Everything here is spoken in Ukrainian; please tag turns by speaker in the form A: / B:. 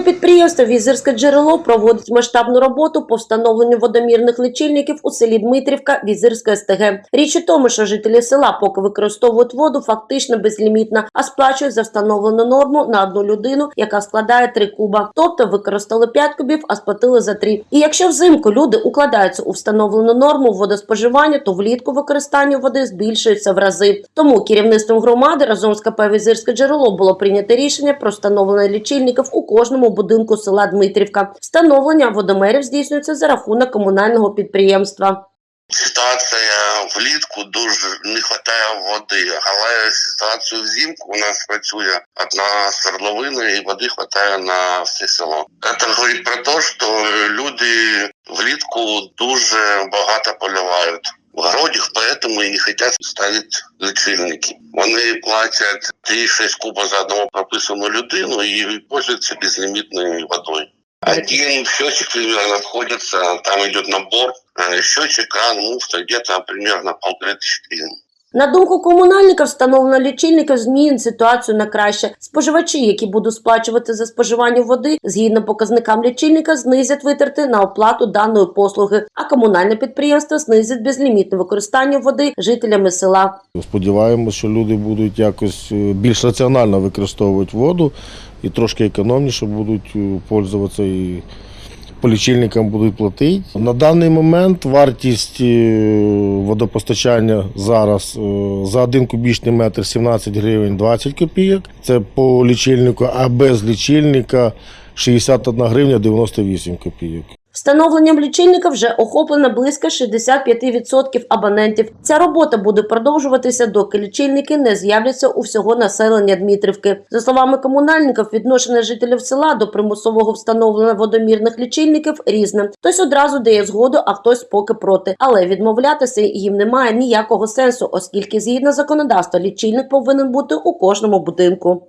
A: підприємство Візирське джерело проводить масштабну роботу по встановленню водомірних лічильників у селі Дмитрівка Візирської СТГ. Річ у тому, що жителі села поки використовують воду фактично безлімітно, а сплачують за встановлену норму на одну людину, яка складає 3 куба. Тобто використали 5 кубів, а сплатили за 3. І якщо взимку люди укладаються у встановлену норму водоспоживання, то влітку використання води збільшується в рази. Тому керівництвом громади разом з КП Візирське джерело було прийнято рішення про встановлення лічильників у кожному будинку села Дмитрівка. Встановлення водомерів здійснюється за рахунок комунального підприємства.
B: Ситуація влітку дуже не вистачає води, але ситуацію взимку у нас працює одна свердловина і води вистачає на все село. Це говорить про те, що люди влітку дуже багато поливають. В городах, поэтому и не хотят ставить лічильники. Вони платять 3-6 куба за одного прописану людину і пользуються безлімітною водою. Один счетчик примерно находится, там идет набор. Э, Счетчик, кран, муфта, где-то примерно полторы тысячи гривен.
A: На думку комунальника, встановлення лічильників змінить ситуацію на краще. Споживачі, які будуть сплачувати за споживання води, згідно показникам лічильника, знизять витрати на оплату даної послуги, а комунальне підприємство знизить безлімітне використання води жителями села.
C: Сподіваємося, що люди будуть якось е, більш раціонально використовувати воду і трошки економніше будуть е, пользуватися і по лічильникам будуть платити. На даний момент вартість е, водопостачання зараз е, за один кубічний метр 17 гривень 20 копійок. Це по лічильнику, а без лічильника 61 гривня 98 копійок.
A: Встановленням лічильника вже охоплено близько 65% абонентів. Ця робота буде продовжуватися, доки лічильники не з'являться у всього населення Дмитрівки. За словами комунальників, відношення жителів села до примусового встановлення водомірних лічильників різне. Хтось одразу дає згоду, а хтось поки проти. Але відмовлятися їм немає ніякого сенсу, оскільки згідно законодавства лічильник повинен бути у кожному будинку.